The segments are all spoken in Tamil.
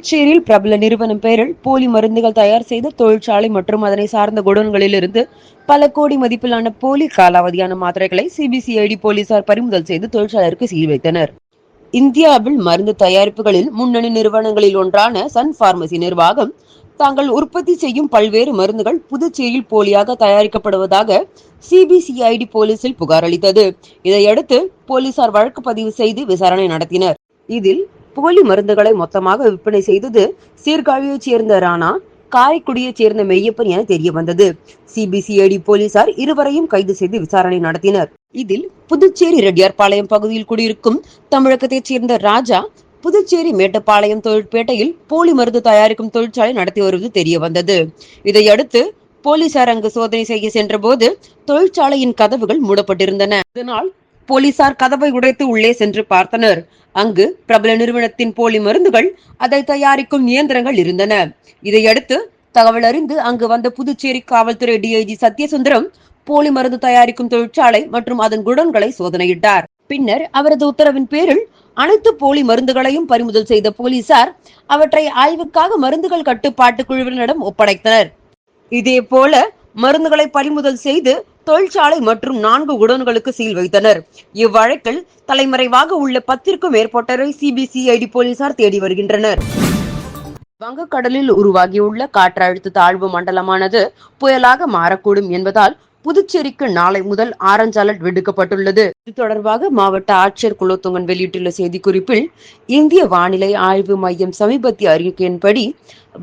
புதுச்சேரியில் பிரபல நிறுவனம் பெயரில் போலி மருந்துகள் தயார் செய்த தொழிற்சாலை மற்றும் அதனை சார்ந்த குடோன்களிலிருந்து பல கோடி மதிப்பிலான போலி காலாவதியான மாத்திரைகளை சிபிசிஐடி போலீசார் பறிமுதல் செய்து தொழிற்சாலைக்கு சீல் வைத்தனர். இந்தியாவில் மருந்து தயாரிப்புகளில் முன்னணி நிறுவனங்களில் ஒன்றான சன் பார்மசி நிர்வாகம் தாங்கள் உற்பத்தி செய்யும் பல்வேறு மருந்துகள் புதுச்சேரியில் போலியாக தயாரிக்கப்படுவதாக சிபிசிஐடி போலீசில் புகார் அளித்தது. இதையடுத்து போலீசார் வழக்கு பதிவு செய்து விசாரணை நடத்தினர். இதில் போலி மருந்துகளை மொத்தமாக விற்பனை செய்தது சீர்காழியைச் சேர்ந்த ராணா காரைக்குடியைச் சேர்ந்த மெய்யப்பன் என தெரிய வந்தது சிபிசிஐடி போலீசார் இருவரையும் கைது செய்து விசாரணை நடத்தினர். இதில் புதுச்சேரி ரெட்டியார்பாளையம் பகுதியில் குடியிருக்கும் தமிழகத்தைச் சேர்ந்த ராஜா புதுச்சேரி மேட்டுப்பாளையம் தொழிற்பேட்டையில் போலி மருந்து தயாரிக்கும் தொழிற்சாலை நடத்தி வருவது தெரிய வந்தது இதையடுத்து போலீசார் அங்கு சோதனை செய்ய சென்றபோது தொழிற்சாலையின் கதவுகள் மூடப்பட்டிருந்தன. இதனால் போலீசார் கதவை உடைத்து உள்ளே சென்று பார்த்தனர். அங்கு பிரபல நிறுவனத்தின் போலி மருந்துகள் அதை தயாரிக்கும் இயந்திரங்கள் இருந்தன. இதையடுத்து தகவல் அறிந்து அங்கு வந்த புதுச்சேரி காவல்துறை டிஐஜி சத்யசுந்தரம் போலி மருந்து தயாரிக்கும் தொழிற்சாலை மற்றும் அதன் குடன்களை சோதனையிட்டார். பின்னர் அவரது உத்தரவின் பேரில் அனைத்து போலி மருந்துகளையும் பறிமுதல் செய்த போலீசார் அவற்றை ஆய்வுக்காக மருந்துகள் கட்டுப்பாட்டு குழுவினரிடம் ஒப்படைத்தனர். இதே போல மருந்துகளை பறிமுதல் செய்து தொழிற்சாலை மற்றும் நான்கு குடோன்களுக்கு சீல் வைத்தனர். இவ்வழக்கில் தலைமறைவாக உள்ள பத்திற்கும் மேற்பட்டோரை சிபிசிஐடி போலீசார் தேடி வருகின்றனர். வங்கக்கடலில் உருவாகியுள்ள காற்றழுத்த தாழ்வு மண்டலமானது புயலாக மாறக்கூடும் என்பதால் புதுச்சேரிக்கு நாளை முதல் ஆரஞ்ச் அலர்ட் விடுக்கப்பட்டுள்ளது. இது தொடர்பாக மாவட்ட ஆட்சியர் குலோத்துங்கன் வெளியிட்டுள்ள செய்திக்குறிப்பில் இந்திய வானிலை ஆய்வு மையம் சமீபத்திய அறிக்கையின்படி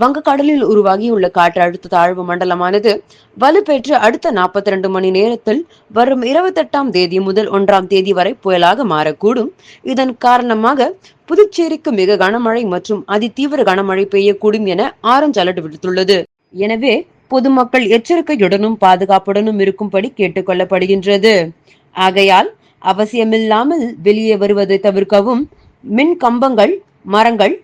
வங்கக்கடலில் உருவாகியுள்ள காற்றழுத்த தாழ்வு மண்டலமானது வலுப்பெற்று அடுத்த நாற்பத்தி ரெண்டு மணி நேரத்தில் வரும் இருபத்தெட்டாம் தேதி முதல் ஒன்றாம் தேதி வரை புயலாக மாறக்கூடும். இதன் காரணமாக புதுச்சேரிக்கு மிக கனமழை மற்றும் அதிதீவிர கனமழை பெய்யக்கூடும் என ஆரஞ்ச் அலர்ட் விடுத்துள்ளது. எனவே பொதுமக்கள் எச்சரிக்கையுடனும் பாதுகாப்புடனும் இருக்கும்படி கேட்டுக்கொள்ளப்படுகின்றது. ஆகையால் அவசியமில்லாமல் வெளியே வருவதை தவிர்க்கவும் மின் கம்பங்கள் மரங்கள்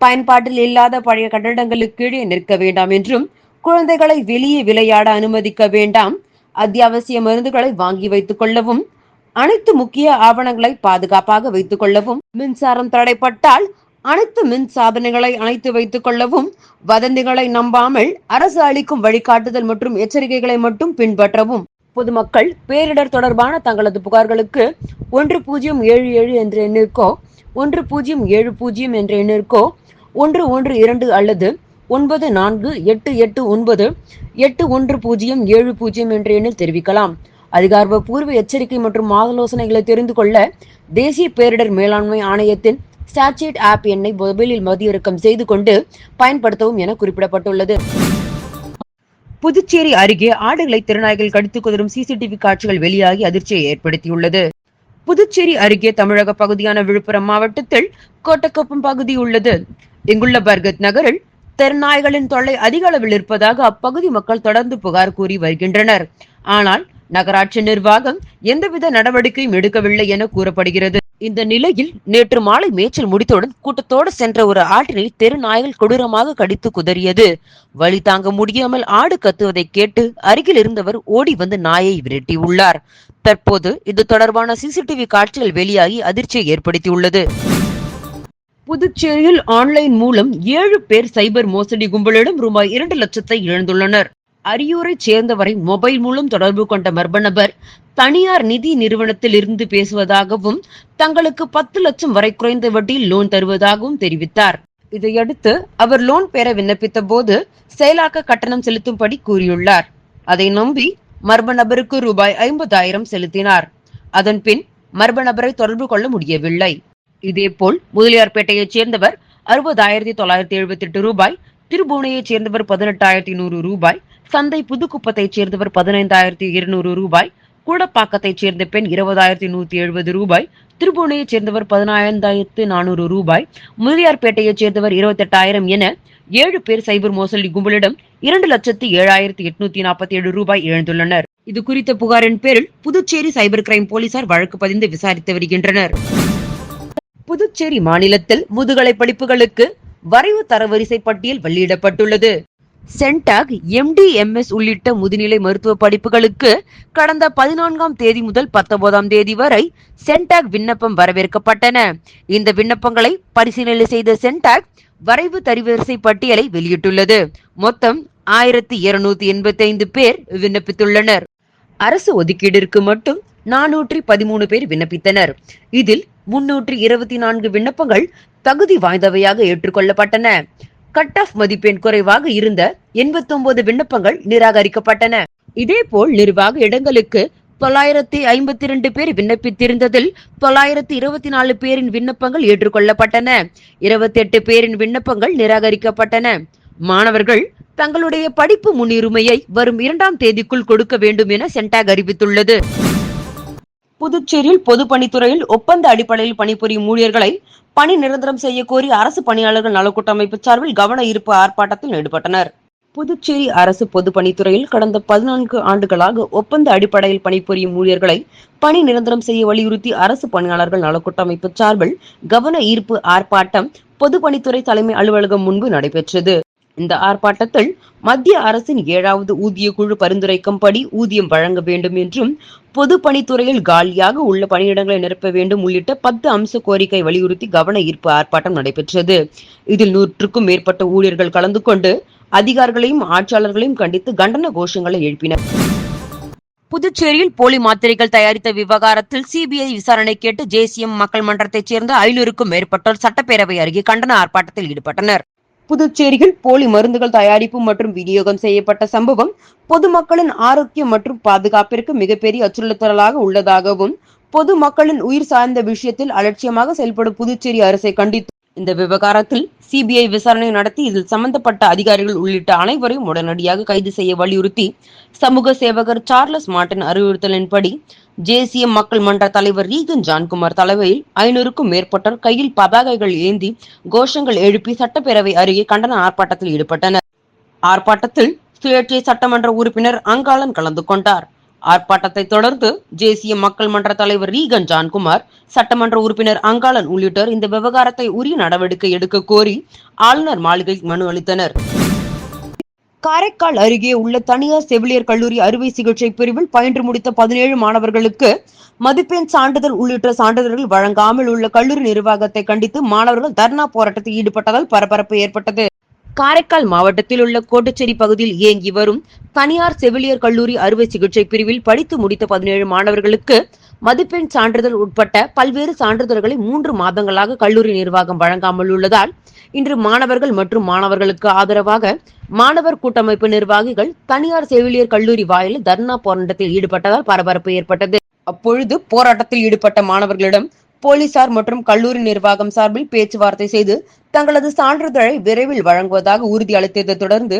பயன்பாட்டில் இல்லாத பழைய கட்டடங்களுக்கு கீழே நிற்க வேண்டாம் என்றும் குழந்தைகளை வெளியே விளையாட அனுமதிக்க வேண்டாம் அத்தியாவசிய மருந்துகளை வாங்கி வைத்துக் கொள்ளவும் அனைத்து முக்கிய ஆவணங்களை பாதுகாப்பாக வைத்துக் கொள்ளவும் மின்சாரம் தடைப்பட்டால் அனைத்து மின் சாதனங்களை அணைத்து வைத்துக் கொள்ளவும் வதந்திகளை நம்பாமல் அரசு அளிக்கும் வழிகாட்டுதல் மற்றும் எச்சரிக்கைகளை மட்டும் பின்பற்றவும். பொதுமக்கள் பேரிடர் தொடர்பான தங்களது புகார்களுக்கு ஒன்று பூஜ்ஜியம் ஏழு ஏழு என்ற எண்ணிற்கோ ஒன்று பூஜ்ஜியம் ஏழு பூஜ்ஜியம் என்ற எண்ணிற்கோ ஒன்று ஒன்று இரண்டு அல்லது ஒன்பது நான்கு எட்டு எட்டு ஒன்பது எட்டு ஒன்று பூஜ்ஜியம் ஏழு பூஜ்ஜியம் என்ற எண்ணில் தெரிவிக்கலாம். அதிகாரப்பூர்வ எச்சரிக்கை மற்றும் ஆலோசனைகளை தெரிந்து கொள்ள தேசிய பேரிடர் மேலாண்மை ஆணையத்தின் ஸ்டாட்சிட் ஆப் எண்ணை மொபைலில் மதியிறக்கம் செய்து கொண்டு பயன்படுத்தவும் என குறிப்பிடப்பட்டுள்ளது. புதுச்சேரி அருகே ஆடுகளை திருநாய்கள் கடித்து குதரும் சிசிடிவி காட்சிகள் வெளியாகி அதிர்ச்சியை ஏற்படுத்தியுள்ளது. புதுச்சேரி அருகே தமிழக பகுதியான விழுப்புரம் மாவட்டத்தில் கோட்டக்கோப்பம் பகுதி உள்ளது. இங்குள்ள பர்கத் நகரில் தெருநாய்களின் தொல்லை அதிக அளவில் இருப்பதாக அப்பகுதி மக்கள் தொடர்ந்து புகார் கூறி வருகின்றனர். ஆனால் நகராட்சி நிர்வாகம் எந்தவித நடவடிக்கையும் எடுக்கவில்லை என கூறப்படுகிறது. இந்த நிலையில் நேற்று மாலை மேய்ச்சல் முடித்தவுடன் கூட்டத்தோடு சென்ற ஒரு ஆட்டினை தெரு நாய்கள் கொடூரமாக கடித்து குதறியது. வழி தாங்க முடியாமல் ஆடு கத்துவதை கேட்டு அருகில் இருந்தவர் ஓடி வந்து நாயை விரட்டியுள்ளார். தற்போது இது தொடர்பான சிசிடிவி காட்சிகள் வெளியாகி அதிர்ச்சியை ஏற்படுத்தியுள்ளது. புதுச்சேரியில் ஆன்லைன் மூலம் ஏழு பேர் சைபர் மோசடி கும்பலிடம் ரூபாய் இரண்டு லட்சத்தை இழந்துள்ளனர். அரியூரை சேர்ந்தவரை மொபைல் மூலம் தொடர்பு கொண்ட மர்ம நபர் தனியார் நிதி நிறுவனத்தில் இருந்து பேசுவதாகவும் தங்களுக்கு பத்து லட்சம் வரை குறைந்த வட்டியில் லோன் தருவதாகவும் தெரிவித்தார். இதையடுத்து அவர் லோன் பெற விண்ணப்பித்த போது செயலாக்க கட்டணம் செலுத்தும்படி கூறியுள்ளார். அதை நம்பி மர்ம நபருக்கு ரூபாய் ஐம்பதாயிரம் செலுத்தினார். அதன் பின் மர்ம நபரை தொடர்பு கொள்ள முடியவில்லை. இதேபோல் முதலியார்பேட்டையைச் சேர்ந்தவர் அறுபதாயிரத்தி தொள்ளாயிரத்தி எழுபத்தி எட்டு ரூபாய் திருபுவனையைச் சேர்ந்தவர் பதினெட்டாயிரத்தி நூறு ரூபாய் சந்தை புதுக்குப்பத்தைச் சேர்ந்தவர் பதினைந்தாயிரத்தி இருநூறு ரூபாய் கூடப்பாக்கத்தைச் சேர்ந்த பெண் இருபதாயிரத்தி நூத்தி எழுபது ரூபாய் திருபுவனையைச் சேர்ந்தவர் பதினாயிரந்தாயிரத்து நானூறு ரூபாய் முதலியார்பேட்டையைச் சேர்ந்தவர் இருபத்தெட்டாயிரம் என ஏழு பேர் சைபர் மோசடி கும்பலிடம் இரண்டு லட்சத்தி ஏழாயிரத்தி எட்நூத்தி நாற்பத்தி ஏழு ரூபாய் இழந்துள்ளனர். இது குறித்த புகாரின் பேரில் புதுச்சேரி சைபர் கிரைம் போலீசார் வழக்கு பதிந்து விசாரித்து வருகின்றனர். புதுச்சேரி மாநிலத்தில் முதுகலை படிப்புகளுக்கு வரைவு தரவரிசை பட்டியல் வெளியிடப்பட்டுள்ளது. சென்டாக் எம்டி எம்எஸ் உள்ளிட்ட முதுநிலை மருத்துவ படிப்புகளுக்கு கடந்த பதினான்காம் தேதி முதல் பத்தொன்பதாம் தேதி வரை சென்டாக் விண்ணப்பம் வரவேற்கப்பட்டன. இந்த விண்ணப்பங்களை பரிசீலனை செய்த சென்டாக் வரைவு தரிவரிசை பட்டியலை வெளியிட்டுள்ளது. மொத்தம் ஆயிரத்தி இருநூத்தி எண்பத்தி ஐந்து பேர் விண்ணப்பித்துள்ளனர். அரசு ஒதுக்கீடிற்கு மட்டும் நானூற்றி பதிமூணு பேர் விண்ணப்பித்தனர். இதில் முன்னூற்றி இருபத்தி நான்கு விண்ணப்பங்கள் தகுதி வாய்ந்தவையாக ஏற்றுக்கொள்ளப்பட்டன. கட் ஆஃப் மதிப்பெண் குறைவாக இருந்த எண்பத்தொன்பது விண்ணப்பங்கள் நிராகரிக்கப்பட்டன. இதேபோல் நிர்வாக இடங்களுக்கு தொள்ளாயிரத்தி ஐம்பத்தி இரண்டு பேர் விண்ணப்பித்திருந்ததில் தொள்ளாயிரத்தி இருபத்தி நாலு பேரின் விண்ணப்பங்கள் ஏற்றுக்கொள்ளப்பட்டன. இருபத்தி எட்டு பேரின் விண்ணப்பங்கள் நிராகரிக்கப்பட்டன. மாணவர்கள் தங்களுடைய படிப்பு முன்னுரிமையை வரும் இரண்டாம் தேதிக்குள் கொடுக்க வேண்டும் என சென்டாக் அறிவித்துள்ளது. புதுச்சேரியில் பொதுப்பணித்துறையில் ஒப்பந்த அடிப்படையில் பணிபுரியும் ஊழியர்களை பணி நிரந்தரம் செய்ய கோரி அரசு பணியாளர்கள் நலக்கூட்டமைப்பு சார்பில் கவன ஈர்ப்பு ஆர்ப்பாட்டத்தில் ஈடுபட்டனர். புதுச்சேரி அரசு பொதுப்பணித்துறையில் கடந்த பதினான்கு ஆண்டுகளாக ஒப்பந்த அடிப்படையில் பணிபுரியும் ஊழியர்களை பணி நிரந்தரம் செய்ய வலியுறுத்தி அரசு பணியாளர்கள் நலக்கூட்டமைப்பு சார்பில் கவன ஈர்ப்பு ஆர்ப்பாட்டம் பொதுப்பணித்துறை தலைமை அலுவலகம் முன்பு நடைபெற்றது. இந்த ஆர்ப்பாட்டத்தில் மத்திய அரசின் ஏழாவது ஊதிய குழு பரிந்துரைக்கும்படி ஊதியம் வழங்க வேண்டும் என்றும் பொதுப்பணித்துறையில் காலியாக உள்ள பணியிடங்களை நிரப்ப வேண்டும் உள்ளிட்ட பத்து அம்ச கோரிக்கை வலியுறுத்தி கவன ஈர்ப்பு ஆர்ப்பாட்டம் நடைபெற்றது. இதில் நூற்றுக்கும் மேற்பட்ட ஊழியர்கள் கலந்து கொண்டு அதிகாரிகளையும் ஆட்சியாளர்களையும் கண்டித்து கண்டன கோஷங்களை எழுப்பினர். புதுச்சேரியில் போலி மாத்திரைகள் தயாரித்த விவகாரத்தில் சிபிஐ விசாரணை கேட்டு ஜேசிஎம் மக்கள் மன்றத்தைச் சேர்ந்த ஐநூறுக்கும் மேற்பட்டோர் சட்டப்பேரவை அருகே கண்டன ஆர்ப்பாட்டத்தில் ஈடுபட்டனர். புதுச்சேரியில் போலி மருந்துகள் தயாரிப்பு மற்றும் விநியோகம் செய்யப்பட்ட சம்பவம் பொதுமக்களின் ஆரோக்கியம் மற்றும் பாதுகாப்பிற்கு மிகப்பெரிய அச்சுறுத்தலாக உள்ளதாகவும் பொதுமக்களின் உயிர் சார்ந்த விஷயத்தில் அலட்சியமாக செயல்படும் புதுச்சேரி அரசை கண்டித்து இந்த விவகாரத்தில் சிபிஐ விசாரணை நடத்தி இதில் சம்பந்தப்பட்ட அதிகாரிகள் உள்ளிட்ட அனைவரையும் உடனடியாக கைது செய்ய வலியுறுத்தி சமூக சேவகர் சார்லஸ் மார்டின் அறிவுறுத்தலின்படி ஜேசிஎம் மக்கள் மன்ற தலைவர் ரீகன் ஜான்குமார் தலைமையில் ஐநூறுக்கும் மேற்பட்டோர் கையில் பதாகைகள் ஏந்தி கோஷங்கள் எழுப்பி சட்டப்பேரவை அருகே கண்டன ஆர்ப்பாட்டத்தில் ஈடுபட்டனர். ஆர்ப்பாட்டத்தில் சுயேட்சை சட்டமன்ற உறுப்பினர் அங்காளன் கலந்து கொண்டார். ஆர்ப்பாட்டத்தை தொடர்ந்து தேசிய மக்கள் மன்ற தலைவர் ரீகன் ஜான்குமார் சட்டமன்ற உறுப்பினர் அங்காளன் உள்ளிட்டோர் இந்த விவகாரத்தை உரிய நடவடிக்கை எடுக்க கோரி ஆளுநர் மாளிகை மனு அளித்தனர். காரைக்கால் அருகே உள்ள தனியார் செவிலியர் கல்லூரி அறுவை சிகிச்சை பிரிவில் பயின்று முடித்த பதினேழு மாணவர்களுக்கு மதிப்பெண் சான்றிதழ் உள்ளிட்ட சான்றிதழ்கள் வழங்காமல் உள்ள கல்லூரி நிர்வாகத்தை கண்டித்து மாணவர்கள் தர்ணா போராட்டத்தில் ஈடுபட்டதால் பரபரப்பு ஏற்பட்டது. காரைக்கால் மாவட்டத்தில் உள்ள கோட்டுச்சேரி பகுதியில் இயங்கி வரும் தனியார் செவிலியர் கல்லூரி அறுவை சிகிச்சை பிரிவில் படித்து முடித்த பதினேழு மாணவர்களுக்கு மதிப்பெண் சான்றிதழ் உட்பட்ட பல்வேறு சான்றிதழ்களை மூன்று மாதங்களாக கல்லூரி நிர்வாகம் வழங்காமல் உள்ளதால் இன்று மாணவர்கள் மற்றும் மாணவர்களுக்கு ஆதரவாக மாணவர் கூட்டமைப்பு நிர்வாகிகள் தனியார் செவிலியர் கல்லூரி வாயிலில் தர்ணா போராட்டத்தில் ஈடுபட்டதால் பரபரப்பு ஏற்பட்டது. அப்பொழுது போராட்டத்தில் ஈடுபட்ட மாணவர்களிடம் போலீசார் மற்றும் கல்லூரி நிர்வாகம் சார்பில் பேச்சுவார்த்தை செய்து தங்களது சான்றிதழை விரைவில் வழங்குவதாக உறுதி அளித்ததை தொடர்ந்து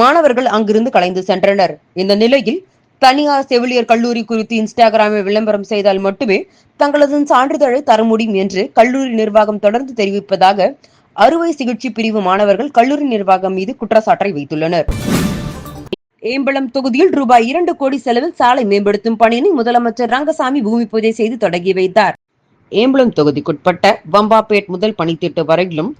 மாணவர்கள் அங்கிருந்து கலைந்து சென்றனர். இந்த நிலையில் தனியார் செவிலியர் கல்லூரி குறித்து இன்ஸ்டாகிராமில் விளம்பரம் செய்தால் மட்டுமே தங்களது சான்றிதழை தர முடியும் என்று கல்லூரி நிர்வாகம் தொடர்ந்து தெரிவிப்பதாக அறுவை சிகிச்சை பிரிவு மாணவர்கள் கல்லூரி நிர்வாகம் மீது குற்றச்சாட்டை வைத்துள்ளனர். ஏம்பலம் தொகுதியில் ரூபாய் இரண்டு கோடி செலவில் சாலை மேம்படுத்தும் பணியினை முதலமைச்சர் ரங்கசாமி பூமி பூஜை செய்து தொடங்கி வைத்தார். ஏம்பலம் தொகுதிக்குட்பட்ட வம்பாப்பேட் முதல் பணித்திட்டு வரையிலும்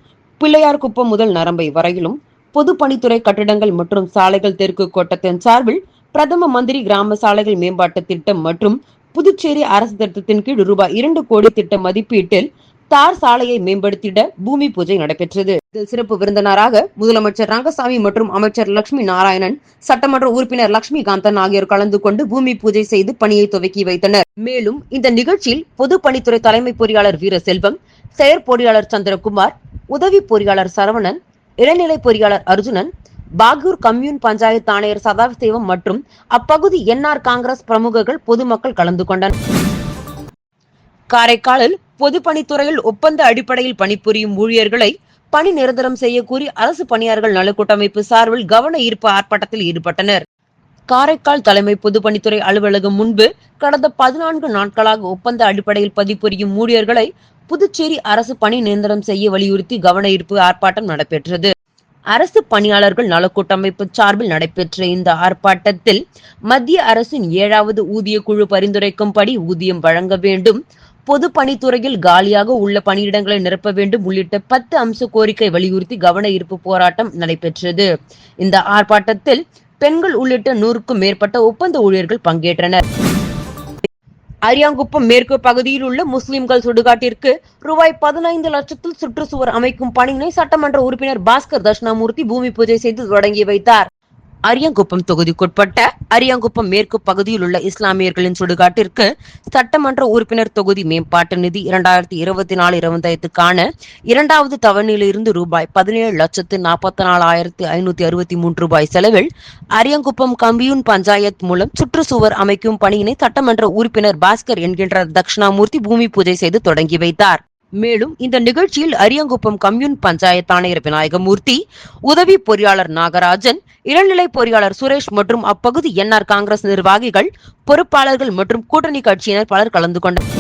பிள்ளையார்குப்பம் முதல் நரம்பை வரையிலும் பொதுப்பணித்துறை கட்டிடங்கள் மற்றும் சாலைகள் தெற்கு கோட்டத்தின் சார்பில் பிரதம மந்திரி கிராம சாலைகள் மேம்பாட்டு திட்டம் மற்றும் புதுச்சேரி அரசு திட்டத்தின் கீழ் ரூபாய் இரண்டு கோடி திட்ட மதிப்பீட்டில் தார் சாலையை மேம்படுத்திட பூமி பூஜை நடைபெற்றது. இதில் சிறப்பு விருந்தினராக முதலமைச்சர் ரங்கசாமி மற்றும் அமைச்சர் லட்சுமி நாராயணன் சட்டமன்ற உறுப்பினர் லட்சுமி காந்தன் ஆகியோர் கலந்து கொண்டு பூமி பூஜை செய்து பணியை துவக்கி வைத்தனர். மேலும் இந்த நிகழ்ச்சியில் பொதுப்பணித்துறை தலைமை பொறியாளர் வீரசெல்வம் செயற்பொறியாளர் சந்திரகுமார் உதவி பொறியாளர் சரவணன் இளநிலை பொறியாளர் அர்ஜுனன் பாகூர் கம்யூன் பஞ்சாயத்து ஆணையர் சதாசிவம் மற்றும் அப்பகுதி என்ஆர் காங்கிரஸ் பிரமுகர்கள் பொதுமக்கள் கலந்து கொண்டனர். காரைக்காலில் பொதுப்பணித்துறையில் ஒப்பந்த அடிப்படையில் பணிபுரியும் ஊழியர்களை பணி நிரந்தரம் செய்யக்கூறி அரசு பணியாளர்கள் நலக்கூட்டமைப்பு சார்பில் கவன ஈர்ப்பு ஆர்ப்பாட்டத்தில் ஈடுபட்டனர். காரைக்கால் தலைமை பொதுப்பணித்துறை அலுவலகம் முன்பு கடந்த பதினான்கு நாட்களாக ஒப்பந்த அடிப்படையில் பதிப்புரியும் ஊழியர்களை புதுச்சேரி அரசு பணி நிரந்தரம் செய்ய வலியுறுத்தி கவன ஈர்ப்பு ஆர்ப்பாட்டம் நடைபெற்றது. அரசு பணியாளர்கள் நலக்கூட்டமைப்பு சார்பில் நடைபெற்ற இந்த ஆர்ப்பாட்டத்தில் மத்திய அரசின் ஏழாவது ஊதிய குழு பரிந்துரைக்கும்படி ஊதியம் வழங்க வேண்டும். பொதுப்பணித்துறையில் காலியாக உள்ள பணியிடங்களை நிரப்ப வேண்டும் உள்ளிட்ட பத்து அம்ச கோரிக்கை வலியுறுத்தி கவன ஈர்ப்பு போராட்டம் நடைபெற்றது. இந்த ஆர்ப்பாட்டத்தில் பெண்கள் உள்ளிட்ட நூறுக்கும் மேற்பட்ட ஒப்பந்த ஊழியர்கள் பங்கேற்றனர். அரியாங்குப்பம் மேற்கு பகுதியில் உள்ள முஸ்லிம்கள் சுடுகாட்டிற்கு ரூபாய் பதினைந்து லட்சத்தில் சுற்றுச்சுவர் அமைக்கும் பணியினை சட்டமன்ற உறுப்பினர் பாஸ்கர் தட்சிணாமூர்த்தி பூமி பூஜை செய்து தொடங்கி வைத்தார். அரியங்குப்பம் தொகுதிக்குட்பட்ட அரியங்குப்பம் மேற்கு பகுதியில் உள்ள இஸ்லாமியர்களின் சுடுகாட்டிற்கு சட்டமன்ற உறுப்பினர் தொகுதி மேம்பாட்டு நிதி இரண்டாயிரத்தி இருபத்தி நாலு இருபத்தைந்துக்கான இரண்டாவது தவணையிலிருந்து ரூபாய் பதினேழு லட்சத்து நாற்பத்தி நாலாயிரத்து ஐநூத்தி அறுபத்தி மூன்று ரூபாய் செலவில் அரியங்குப்பம் கம்பியூன் பஞ்சாயத் மூலம் சுற்றுச்சுவர் அமைக்கும் பணியினை சட்டமன்ற உறுப்பினர் பாஸ்கர் என்கின்ற தட்சிணாமூர்த்தி பூமி பூஜை செய்து தொடங்கி வைத்தார். மேலும் இந்த நிகழ்ச்சியில் அரியங்குப்பம் கம்யூன் பஞ்சாயத்து ஆணையர் விநாயகமூர்த்தி உதவி பொறியாளர் நாகராஜன் இளநிலை பொறியாளர் சுரேஷ் மற்றும் அப்பகுதி என்ஆர் காங்கிரஸ் நிர்வாகிகள் பொறுப்பாளர்கள் மற்றும் கூட்டணி கட்சியினர் பலர் கலந்து கொண்டனர்.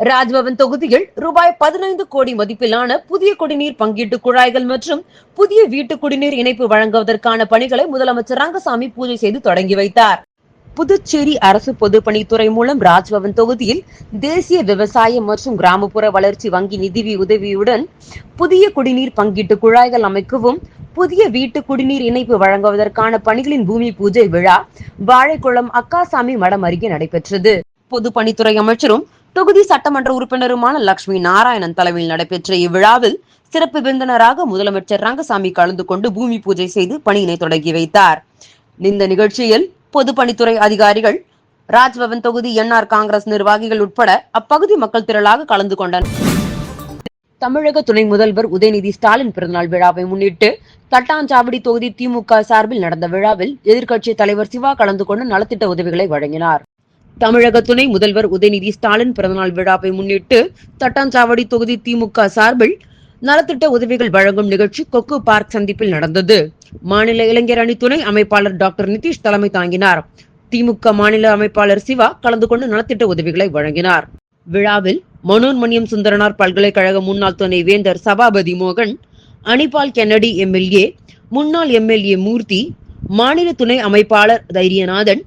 ராஜ்பவன் தொகுதியில் ரூபாய் பதினைந்து கோடி மதிப்பிலான புதிய குடிநீர் பங்கீட்டு குழாய்கள் மற்றும் புதிய வீட்டு குடிநீர் இணைப்பு வழங்குவதற்கான பணிகளை முதலமைச்சர் ரங்கசாமி பூஜை செய்து தொடங்கி வைத்தார். புதுச்சேரி அரசு பொதுப்பணித்துறை மூலம் ராஜ்பவன் தொகுதியில் தேசிய விவசாய மற்றும் கிராமப்புற வளர்ச்சி வங்கி நிதி உதவியுடன் புதிய குடிநீர் பங்கீட்டு குழாய்கள் அமைக்கவும் புதிய வீட்டு குடிநீர் இணைப்பு வழங்குவதற்கான பணிகளின் பூமி பூஜை விழா வாழைக்குளம் அக்காசாமி மடம் அருகே நடைபெற்றது. பொதுப்பணித்துறை அமைச்சரும் தொகுதி சட்டமன்ற உறுப்பினருமான லட்சுமி நாராயணன் தலைமையில் நடைபெற்ற இவ்விழாவில் சிறப்பு விருந்தினராக முதலமைச்சர் ரங்கசாமி கலந்து கொண்டு பூமி பூஜை செய்து பணியினை தொடங்கி வைத்தார். இந்த நிகழ்ச்சியில் பொதுப்பணித்துறை அதிகாரிகள் ராஜ்பவன் தொகுதி என்ஆர் காங்கிரஸ் நிர்வாகிகள் உட்பட அப்பகுதி மக்கள் திரளாக கலந்து கொண்டனர். தமிழக துணை முதல்வர் உதயநிதி ஸ்டாலின் பிறந்தநாள் விழாவை முன்னிட்டு தட்டாஞ்சாவடி தொகுதி திமுக சார்பில் நடந்த விழாவில் எதிர்க்கட்சி தலைவர் சிவா கலந்து கொண்டு நலத்திட்ட உதவிகளை வழங்கினார். தமிழக துணை முதல்வர் உதயநிதி ஸ்டாலின் பிறந்தநாள் விழாவை முன்னிட்டு தட்டாஞ்சாவடி தொகுதி திமுக சார்பில் நலத்திட்ட உதவிகள் வழங்கும் நிகழ்ச்சி கொக்கு பார்க் சந்திப்பில் நடந்தது. மாநில இளைஞர் அணி துணை அமைப்பாளர் டாக்டர் நிதிஷ் தலைமை தாங்கினார். திமுக மாநில அமைப்பாளர் சிவா கலந்து கொண்டு நலத்திட்ட உதவிகளை வழங்கினார். விழாவில் மனோன்மணியம் சுந்தரனார் பல்கலைக்கழக முன்னாள் துணை வேந்தர் சபாபதி மோகன் அனிபால் கென்னடி எம்எல்ஏ முன்னாள் எம்எல்ஏ மூர்த்தி மாநில துணை அமைப்பாளர் தைரியநாதன்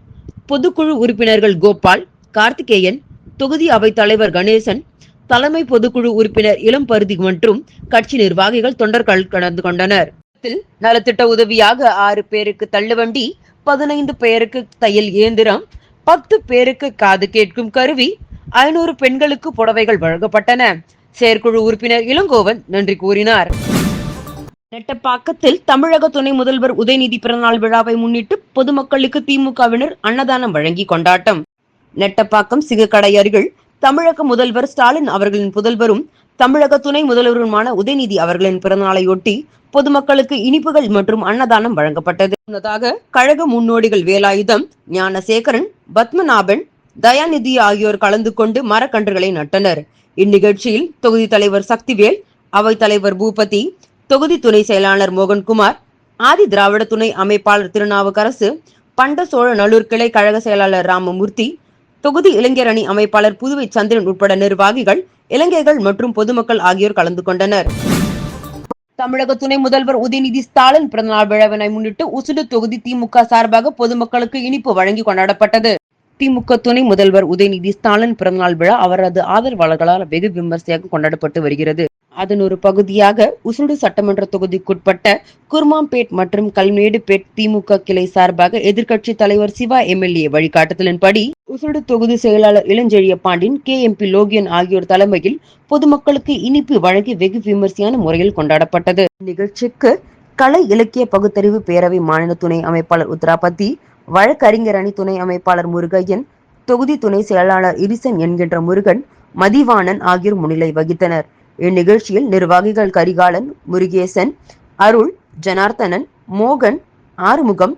பொதுக்குழு உறுப்பினர்கள் கோபால் கார்த்திகேயன் தொகுதி அவைத் தலைவர் கணேசன் தலைமை பொதுக்குழு உறுப்பினர் இளம் பருதி மற்றும் கட்சி நிர்வாகிகள் தொண்டர்கள் கலந்து கொண்டனர். நலத்திட்ட உதவியாக ஆறு பேருக்கு தள்ளுவண்டி பதினைந்து பேருக்கு தையல் இயந்திரம் பத்து பேருக்கு காது கேட்கும் கருவி ஐநூறு பெண்களுக்கு புடவைகள் வழங்கப்பட்டன. செயற்குழு உறுப்பினர் இளங்கோவன் நன்றி கூறினார். நெட்டப்பாக்கத்தில் தமிழக துணை முதல்வர் உதயநிதி பிறநாள் விழாவை முன்னிட்டு பொதுமக்களுக்கு திமுகவினர் அன்னதானம் வழங்கி கொண்டாட்டம். நெட்டப்பாக்கம் சிகக்கடை அருகில் தமிழக முதல்வர் ஸ்டாலின் அவர்களின் புதல்வரும் தமிழக துணை முதல்வருமான உதயநிதி அவர்களின் பிறந்தநாளையொட்டி பொதுமக்களுக்கு இனிப்புகள் மற்றும் அன்னதானம் வழங்கப்பட்டது. முன்னதாக கழக முன்னோடிகள் வேலாயுதம் ஞானசேகரன் பத்மநாபன் தயாநிதி ஆகியோர் கலந்து கொண்டு மரக்கன்றுகளை நட்டனர். இந்நிகழ்ச்சியில் தொகுதி தலைவர் சக்திவேல் அவைத் தலைவர் பூபதி தொகுதி துணை செயலாளர் மோகன்குமார் ஆதி திராவிட துணை அமைப்பாளர் திருநாவுக்கரசு பண்ட சோழ நல்லூர் கிளை கழக செயலாளர் ராமமூர்த்தி தொகுதி இளைஞர் அணி அமைப்பாளர் புதுவை சந்திரன் உட்பட நிர்வாகிகள் இளைஞர்கள் மற்றும் பொதுமக்கள் ஆகியோர் கலந்து கொண்டனர். தமிழக துணை முதல்வர் உதயநிதி ஸ்டாலின் பிறந்தநாள் விழாவினை முன்னிட்டு உசுடு தொகுதி திமுக சார்பாக பொதுமக்களுக்கு இனிப்பு வழங்கி கொண்டாடப்பட்டது. திமுக துணை முதல்வர் உதயநிதி ஸ்டாலின் பிறந்தநாள் விழா அவரது ஆதரவாளர்களால் வெகு விமர்சையாக கொண்டாடப்பட்டு வருகிறது. அதன் ஒரு பகுதியாக உசுடு சட்டமன்ற தொகுதிக்குட்பட்ட குர்மாம்பேட் மற்றும் கல்மேடுபேட் திமுக கிளை சார்பாக எதிர்க்கட்சி தலைவர் சிவா எம்எல்ஏ வழிகாட்டுதலின்படி உசுடு தொகுதி செயலாளர் இளஞ்செழிய பாண்டியன் கே எம்பி லோகியன் ஆகியோர் தலைமையில் பொதுமக்களுக்கு இனிப்பு வழங்கி வெகு விமர்சையான முறையில் கொண்டாடப்பட்டது. நிகழ்ச்சிக்கு கலை இலக்கிய பகுத்தறிவு பேரவை மாநில துணை அமைப்பாளர் உத்ராபதி வழக்கறிஞர் அணி துணை அமைப்பாளர் முருகையன் தொகுதி துணை செயலாளர் இரிசன் என்கின்ற முருகன் மதிவாணன் ஆகியோர் முன்னிலை வகித்தனர். இந்நிகழ்ச்சியில் நிர்வாகிகள் கரிகாலன் முருகேசன் அருள் ஜனார்த்தனன் மோகன் ஆறுமுகம்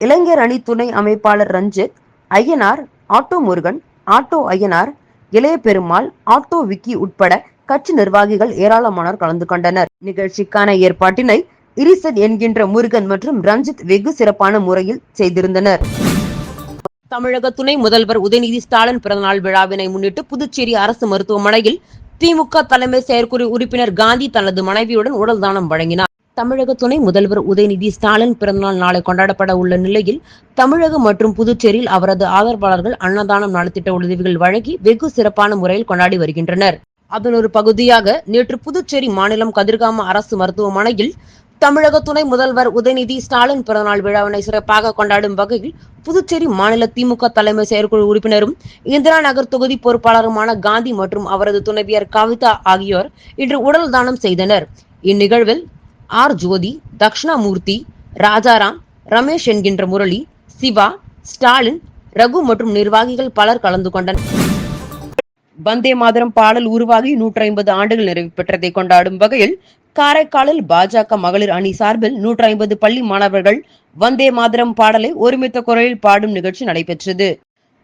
இளைஞர் அணி துணை அமைப்பாளர் Ranjith Ayyanar auto Murugan auto Ayyanar Ilaiya Perumal auto Vicky உட்பட கட்சி நிர்வாகிகள் ஏராளமானோர் கலந்து கொண்டனர். நிகழ்ச்சிக்கான ஏற்பாட்டினை இரிசன் என்கின்ற முருகன் மற்றும் ரஞ்சித் வெகு சிறப்பான முறையில் செய்திருந்தனர். தமிழக துணை முதல்வர் உதயநிதி ஸ்டாலின் பிறந்தநாள் விழாவினை முன்னிட்டு புதுச்சேரி அரசு மருத்துவமனையில் திமுக தலைமை செயற்குழு உறுப்பினர் காந்தி தனது மனைவியுடன் உடல் தானம் வழங்கினார். தமிழக துணை முதல்வர் உதயநிதி ஸ்டாலின் பிறந்தநாள் நாளை கொண்டாடப்பட உள்ள நிலையில் தமிழகம் மற்றும் புதுச்சேரியில் அவரது ஆதரவாளர்கள் அன்னதானம் நலத்திட்ட உதவிகள் வழங்கி வெகு சிறப்பான முறையில் கொண்டாடி வருகின்றனர். அதன் ஒரு பகுதியாக நேற்று புதுச்சேரி மாநிலம் கதிர்காம அரசு மருத்துவமனையில் தமிழக துணை முதல்வர் உதயநிதி ஸ்டாலின் பிறந்தநாள் விழாவினை சிறப்பாக கொண்டாடும் வகையில் புதுச்சேரி மாநில திமுக தலைமை செயற்குழு உறுப்பினரும் இந்திரா நகர் தொகுதி பொறுப்பாளருமான காந்தி மற்றும் அவரது துணைவியர் கவிதா ஆகியோர் இன்று உடல் தானம் செய்தனர். இந்நிகழ்வில் ஆர் ஜோதி தக்ஷணாமூர்த்தி ராஜாராம் ரமேஷ் என்கின்ற முரளி சிவா ஸ்டாலின் ரகு மற்றும் நிர்வாகிகள் பலர் கலந்து கொண்டனர். வந்தே மாதரம் பாடல் உருவாகி நூற்றி ஐம்பது ஆண்டுகள் நிறைவு பெற்றதை கொண்டாடும் வகையில் காரைக்காலில் பாஜக மகளிர் அணி சார்பில் நூற்றி ஐம்பது பள்ளி மாணவர்கள் வந்தே மாதரம் பாடலை ஒருமித்த குரலில் பாடும் நிகழ்ச்சி நடைபெற்றது.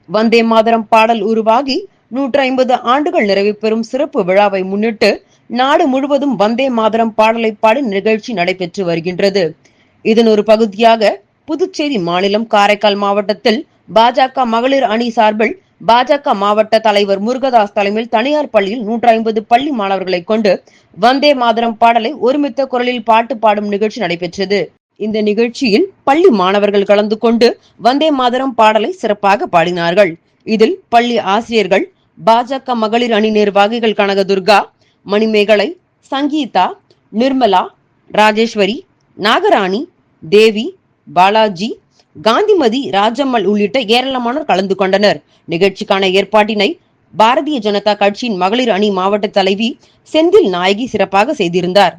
வந்தே மாதரம் பாடல் உருவாகி நூற்றி ஐம்பது ஆண்டுகள் நிறைவு பெறும் சிறப்பு விழாவை முன்னிட்டு நாடு முழுவதும் வந்தே மாதரம் பாடலை பாடி நிகழ்ச்சி நடைபெற்று வருகின்றது. இதன் ஒரு பகுதியாக புதுச்சேரி மாநிலம் காரைக்கால் மாவட்டத்தில் பாஜக மகளிர் அணி சார்பில் பாஜக மாவட்ட தலைவர் முருகதாஸ் தலைமையில் தனியார் பள்ளியில் நூற்றி ஐம்பது பள்ளி மாணவர்களை கொண்டு வந்தே மாதரம் பாடலை ஒருமித்த குரலில் பாட்டு பாடும் நிகழ்ச்சி நடைபெற்றது. இந்த நிகழ்ச்சியில் பள்ளி மாணவர்கள் கலந்து கொண்டு வந்தே மாதரம் பாடலை சிறப்பாக பாடினார்கள். இதில் பள்ளி ஆசிரியர்கள் பாஜக மகளிர் அணி நிர்வாகிகள் கனகதுர்கா மணிமேகலை சங்கீதா நிர்மலா ராஜேஸ்வரி நாகராணி தேவி பாலாஜி காந்திமதி ராஜம்மல் உள்ளிட்ட ஏராளமானோர் கலந்து கொண்டனர். நிகழ்ச்சிக்கான ஏற்பாட்டினை பாரதிய ஜனதா கட்சியின் மகளிர் அணி மாவட்ட தலைவி செந்தில் நாயகி சிறப்பாக செய்திருந்தார்.